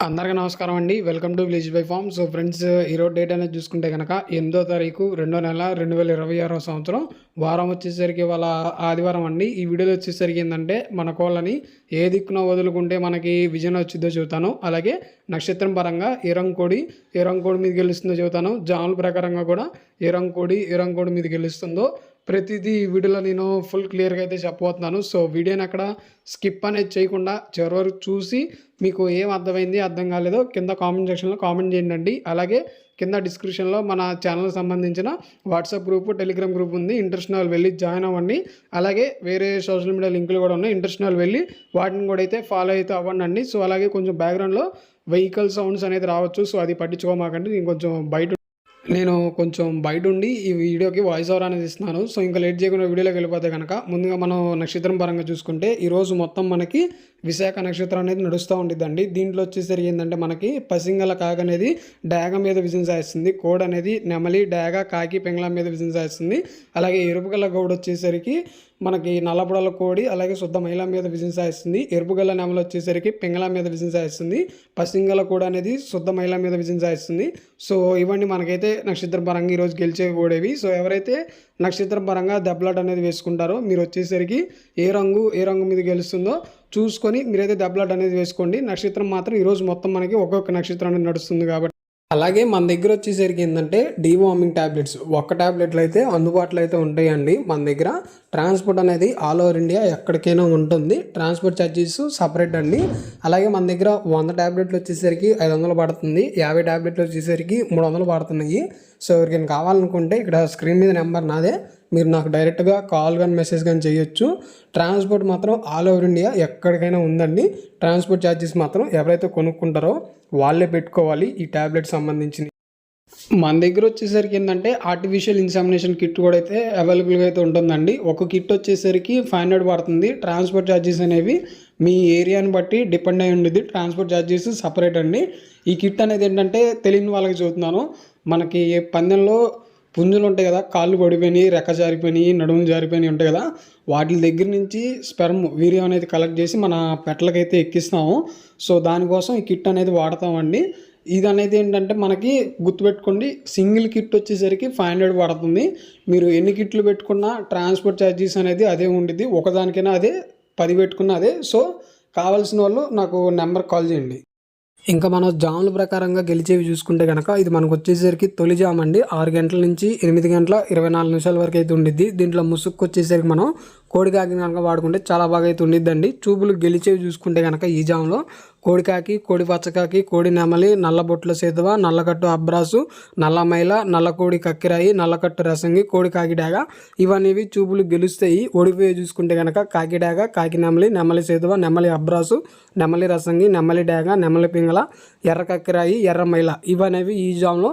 అందరికీ నమస్కారం అండి. Welcome to village by farm so friends ఈరోజు డేట్ అనేది చూసుకుంటే కనుక ఎనిమిదో తారీఖు రెండో నెల రెండు వేల ఇరవై ఆరో సంవత్సరం వారం వచ్చేసరికి వాళ్ళ ఆదివారం అండి. ఈ వీడియోలో వచ్చేసరికి ఏంటంటే మన కోళ్ళని ఏ దిక్కున వదులుకుంటే మనకి విజయం వచ్చిందో చెబుతాను. అలాగే నక్షత్రం పరంగా ఏ రంగుకోడి ఏ మీద గెలుస్తుందో చెబుతాను. జాముల ప్రకారంగా కూడా ఏ రంగుకోడి ఏ మీద గెలుస్తుందో ప్రతిదీ ఈ వీడియోలో నేను ఫుల్ క్లియర్గా అయితే చెప్పబోతున్నాను. సో వీడియోని అక్కడ స్కిప్ అనేది చేయకుండా చివరి వరకు చూసి మీకు ఏం అర్థమైంది అర్థం కాలేదో కింద కామెంట్ సెక్షన్లో కామెంట్ చేయండి అలాగే కింద డిస్క్రిప్షన్లో మన ఛానల్ సంబంధించిన వాట్సాప్ గ్రూప్ టెలిగ్రామ్ గ్రూప్ ఉంది. ఇంట్రెస్ట్ వెళ్ళి జాయిన్ అవ్వండి. అలాగే వేరే సోషల్ మీడియా లింకులు కూడా ఉన్నాయి. ఇంట్రెస్ట్ వెళ్ళి వాటిని కూడా అయితే ఫాలో అయితే అవ్వండి సో అలాగే కొంచెం బ్యాక్గ్రౌండ్లో వెహికల్ సౌండ్స్ అనేది రావచ్చు. సో అది పట్టించుకోమాకండి. నేను కొంచెం బయట నేను కొంచెం బయట ఉండి ఈ వీడియోకి వాయిస్ ఓవర్ అనేది ఇస్తున్నాను. సో ఇంకా లేట్ చేయకుండా వీడియోలోకి వెళ్ళిపోతే కనుక ముందుగా మనం నక్షత్రం పరంగా చూసుకుంటే ఈరోజు మొత్తం మనకి విశాఖ నక్షత్రం అనేది నడుస్తూ ఉండిద్దండి. దీంట్లో వచ్చేసరికి ఏంటంటే మనకి పసింగల కాగ అనేది డాగ మీద విజయం సాధిస్తుంది. కోడ్ అనేది నెమలి డాగ కాకి పెంగళ మీద విజయం సాధిస్తుంది. అలాగే ఎరుపుగల గౌడ్ వచ్చేసరికి మనకి నల్లబుడల కోడి అలాగే శుద్ధ మహిళ మీద విజయం ఎరుపు ఎరుపుగల్ల నెమలు వచ్చేసరికి పింగళ మీద విజయం సాధిస్తుంది పసింగల కోడి అనేది శుద్ధ మహిళ మీద విజయం సాధిస్తుంది సో ఇవన్నీ మనకైతే నక్షత్ర పరంగా ఈరోజు గెలిచే కోడేవి సో ఎవరైతే నక్షత్ర పరంగా దెబ్బలాట అనేది వేసుకుంటారో మీరు వచ్చేసరికి ఏ రంగు ఏ రంగు మీద గెలుస్తుందో చూసుకొని మీరైతే దెబ్బలాట అనేది వేసుకోండి. నక్షత్రం మాత్రం ఈరోజు మొత్తం మనకి ఒక్కొక్క నక్షత్రం అనేది నడుస్తుంది కాబట్టి అలాగే మన దగ్గర వచ్చేసరికి ఏంటంటే డీవార్మింగ్ ట్యాబ్లెట్స్ ఒక్క ట్యాబ్లెట్లు అయితే అందుబాటులో అయితే ఉంటాయండి మన దగ్గర. ట్రాన్స్పోర్ట్ అనేది ఆల్ ఓవర్ ఇండియా ఎక్కడికైనా ఉంటుంది. ట్రాన్స్పోర్ట్ ఛార్జెస్ సపరేట్ అండి. అలాగే మన దగ్గర వంద ట్యాబ్లెట్లు వచ్చేసరికి ఐదు వందలు పడుతుంది. యాభై ట్యాబ్లెట్లు వచ్చేసరికి మూడు వందలు పడుతున్నాయి. సో ఎవరికైనా కావాలనుకుంటే ఇక్కడ స్క్రీన్ మీద నెంబర్ నాదే. మీరు నాకు డైరెక్ట్గా కాల్ కానీ మెసేజ్ కానీ చేయొచ్చు. ట్రాన్స్పోర్ట్ మాత్రం ఆల్ ఓవర్ ఇండియా ఎక్కడికైనా ఉందండి. ట్రాన్స్పోర్ట్ ఛార్జెస్ మాత్రం ఎవరైతే కొనుక్కుంటారో వాళ్ళే పెట్టుకోవాలి ఈ ట్యాబ్లెట్ సంబంధించి మన దగ్గర వచ్చేసరికి ఏంటంటే ఆర్టిఫిషియల్ ఇన్సామినేషన్ కిట్ కూడా అయితే అవైలబుల్గా అయితే ఉంటుందండి. ఒక కిట్ వచ్చేసరికి ఫైవ్ హండ్రెడ్ పడుతుంది. ట్రాన్స్పోర్ట్ ఛార్జెస్ అనేవి మీ ఏరియాని బట్టి డిపెండ్ అయి ఉండేది. ట్రాన్స్పోర్ట్ ఛార్జెస్ సపరేట్ అండి. ఈ కిట్ అనేది ఏంటంటే తెలియని వాళ్ళకి చూస్తున్నాను మనకి పందెంలో పుంజులు ఉంటాయి కదా కాళ్ళు పడిపోయినాయి రెక్క జారిపోయినాయి నడుములు జారిపోయినాయి ఉంటాయి కదా వాటి దగ్గర నుంచి స్పెర్మ్ వీర్యం అనేది కలెక్ట్ చేసి మన పెట్టలకైతే ఎక్కిస్తాము. సో దానికోసం ఈ కిట్ అనేది వాడతామండి. ఇది అనేది ఏంటంటే మనకి గుర్తుపెట్టుకోండి సింగిల్ కిట్ వచ్చేసరికి ఫైవ్ హండ్రెడ్ పడుతుంది. మీరు ఎన్ని కిట్లు పెట్టుకున్నా ట్రాన్స్పోర్ట్ ఛార్జెస్ అనేది అదే ఉండిద్ది. ఒకదానికైనా అదే పది పెట్టుకున్నా అదే. సో కావాల్సిన వాళ్ళు నాకు నెంబర్ కాల్ చేయండి. ఇంకా మనం జాముల ప్రకారంగా గెలిచేవి చూసుకుంటే కనుక ఇది మనకు వచ్చేసరికి తొలి జామ్ అండి. ఆరు గంటల నుంచి ఎనిమిది గంటల ఇరవై నాలుగు నిమిషాల వరకు అయితే ఉండిద్ది. దీంట్లో ముసుక్కు వచ్చేసరికి మనం కోడికాకి కనుక వాడుకుంటే చాలా బాగా అయితే ఉండిద్దండి. చూపులు గెలిచేవి చూసుకుంటే కనుక ఈ జామ్లో కోడికాకి కోడి పచ్చకాకి కోడి నెమలి నల్లబొట్ల సేతువ నల్లకట్టు అబ్రాసు నల్ల మైల నల్ల కోడి కక్కిరాయి నల్లకట్టు రసంగి కోడి కాకిడాగ ఇవన్నీ చూపులు గెలుస్తాయి. ఓడిపోయి చూసుకుంటే కనుక కాకిడాగ కాకి నెమలి నెమలి సేతువ నెమలి అబ్రాసు నెమలి రసంగి నెమలి డాగ నెమలి పింగళ ఎర్ర కక్కిరాయి ఎర్ర మైల ఇవనేవి ఈ జామ్లో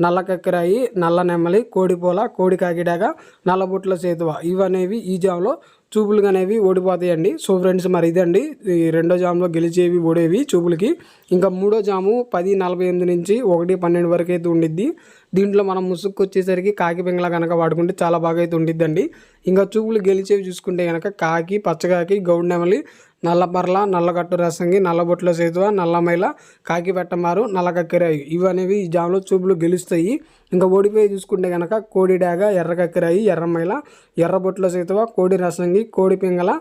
నల్ల కక్కిరాయి నల్ల నెమ్మలి కోడిపోల కోడి కాకిడాగ నల్లబుట్ల సేతువ. ఇవనేవి ఈ జామ్లో చూపులు అనేవి ఓడిపోతాయండి. సో ఫ్రెండ్స్ మరి ఇదండి ఈ రెండో జాములో గెలిచేవి ఓడేవి చూపులకి. ఇంకా మూడో జాము పది నలభై ఎనిమిది నుంచి ఒకటి పన్నెండు వరకు అయితే ఉండిద్ది. దీంట్లో మనం ముసుక్కు వచ్చేసరికి కాకి పింగళ కనుక వాడుకుంటే చాలా బాగా అయితే ఉండిద్దండి. ఇంకా చూపులు గెలిచేవి చూసుకుంటే కనుక కాకి పచ్చకాకి గౌడ్ నెమలి నల్లపర్ల నల్లగట్టు రసంగి నల్లబొట్ల సేతువ నల్లమైల కాకి పెట్టమారు ఇవి ఇవనేవి ఈ జాములో చూపులు గెలుస్తాయి. ఇంకా ఓడిపోయి చూసుకుంటే కనుక కోడి డాగ ఎర్ర కక్కిరాయి ఎర్రమైల ఎర్రబొట్ల సేతువ కోడి రసంగి కోడి పింగళ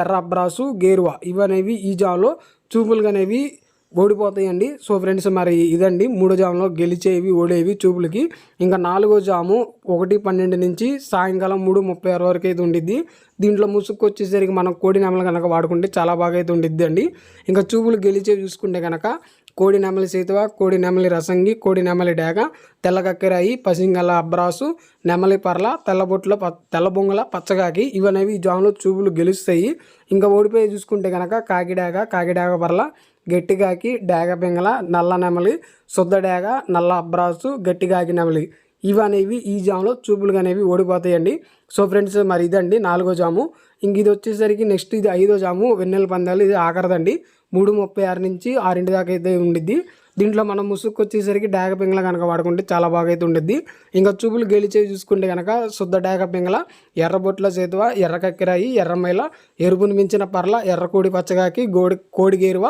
ఎర్ర అబ్రాసు గేరువ ఇవనేవి ఈ జాములో చూపులు అనేవి ఓడిపోతాయండి. సో ఫ్రెండ్స్ మరి ఇదండి. మూడో జాములో గెలిచేవి ఓడేవి చూపులకి. ఇంకా నాలుగో జాము ఒకటి పన్నెండు నుంచి సాయంకాలం మూడు ముప్పై ఆరు వరకు అయితే ఉండిద్ది. దీంట్లో ముసుగు వచ్చేసరికి మనం కోడి నెమలు కనుక వాడుకుంటే చాలా బాగా అయితే ఉండిద్ది అండి ఇంకా చూపులు గెలిచేవి చూసుకుంటే కనుక కోడి నెమలి సేతువ కోడి నెమలి రసంగి కోడి నెమలి డేగ తెల్ల కక్కెరాయి పసింగల అబ్రాసు నెమలి పర్ల తెల్లబొట్ల ప తెల్ల పచ్చగాకి ఇవనేవి ఈ జాములో చూపులు గెలుస్తాయి. ఇంకా ఓడిపోయి చూసుకుంటే కనుక కాకిడాగ కాకిడాగ పర్ల గట్టిగాకి డేగ పింగళ నల్ల నెమలి శుద్ధ డేగ నల్ల అబ్రాసు గట్టిగాకి నెమలి. ఇవి అనేవి ఈ జామ్లో చూపులుగా అనేవి ఓడిపోతాయండి. సో ఫ్రెండ్స్ మరి ఇదండి నాలుగో జాము. ఇంక ఇది వచ్చేసరికి నెక్స్ట్ ఇది ఐదో జాము వెన్నెల పందాలు. ఇది ఆఖరదండి. మూడు ముప్పై ఆరు నుంచి ఆరింటి దాకా అయితే ఉండిద్ది. దీంట్లో మనం ముసుగు వచ్చేసరికి డాగ పింగళ కనుక వాడుకుంటే చాలా బాగా అయితే ఉండిద్ది. ఇంకా చూపులు గెలిచేవి చూసుకుంటే కనుక శుద్ధ డాగ పింగళ ఎర్రబొట్ల చేతువ ఎర్ర కక్కిరాయి ఎర్రమైల ఎరుపుని మించిన పర్ల ఎర్రకోడి పచ్చగాకి గోడి కోడి గేరువ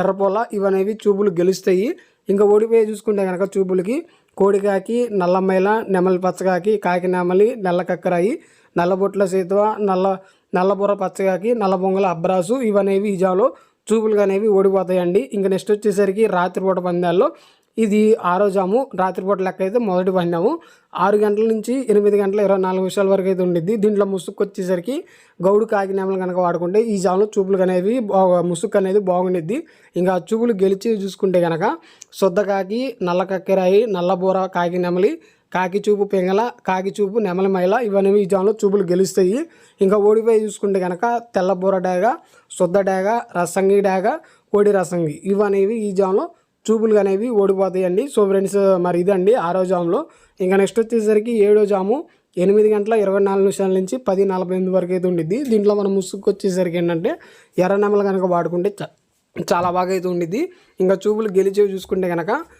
ఎర్రపొల ఇవనేవి చూపులు గెలుస్తాయి. ఇంకా ఓడిపోయి చూసుకుంటే కనుక చూపులకి కోడికాకి నల్లమైల నెమలి పచ్చగాకి కాకి నెమలి నల్ల కక్కరాయి నల్లబొట్ల సేతువ నల్ల నల్లబుర్ర పచ్చగాకి నల్లబొంగల అబ్రాసు ఇవనేవి ఈ చూపులుగా చూపులు అనేవి ఓడిపోతాయండి. ఇంకా నెక్స్ట్ వచ్చేసరికి రాత్రిపూట పందాల్లో ఇది ఆరో జాము. రాత్రిపూట లెక్క అయితే మొదటి పడినాము ఆరు గంటల నుంచి ఎనిమిది గంటల ఇరవై నాలుగు నిమిషాల వరకు అయితే ఉండిద్ది. దీంట్లో ముసుగు వచ్చేసరికి గౌడు కాకినేమలు కనుక వాడుకుంటే ఈ జాములో చూపులు అనేవి ముసుగు అనేది బాగుండిద్ది. ఇంకా చూపులు గెలిచి చూసుకుంటే కనుక శుద్ధ కాకి నల్ల కక్కెరాయి నల్లబూర కాకి నెమలి చూపు పెంగల కాకి చూపు నెమల మైల ఇవన్నీ ఈ జాములో చూపులు గెలుస్తాయి. ఇంకా ఓడిపోయి చూసుకుంటే కనుక తెల్ల బూర డాగ శుద్ధ డాగ రసంగి డాగ కోడి రసంగి ఇవనేవి ఈ జాములో చూపులు అనేవి ఓడిపోతాయండి. సో ఫ్రెండ్స్ మరి ఇదండి ఆరో జాములో. ఇంకా నెక్స్ట్ వచ్చేసరికి ఏడో జాము ఎనిమిది గంటల ఇరవై నాలుగు నిమిషాల నుంచి పది నలభై ఎనిమిది వరకు అయితే ఉండిద్ది. దీంట్లో మనం ముసుగు వచ్చేసరికి ఏంటంటే ఎర్ర నెమలు కనుక వాడుకుంటే చాలా బాగా అయితే ఉండిద్ది. ఇంకా చూపులు గెలిచేవి చూసుకుంటే కనుక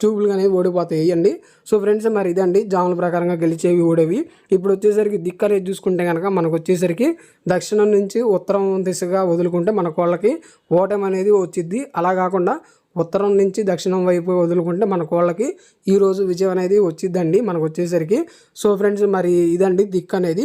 ట్యూబులు అనేవి ఓడిపోతాయి. వేయండి సో ఫ్రెండ్స్ మరి ఇదండి. జాముల ప్రకారంగా గెలిచేవి ఓడేవి. ఇప్పుడు వచ్చేసరికి దిక్కు అనేది చూసుకుంటే కనుక మనకు వచ్చేసరికి దక్షిణం నుంచి ఉత్తరం దిశగా వదులుకుంటే మన కోళ్ళకి ఓటం అనేది వచ్చిద్ది. అలా కాకుండా ఉత్తరం నుంచి దక్షిణం వైపు వదులుకుంటే మన కోళ్ళకి ఈరోజు విజయం అనేది వచ్చిద్దండి. మనకు వచ్చేసరికి సో ఫ్రెండ్స్ మరి ఇదండి దిక్కు అనేది.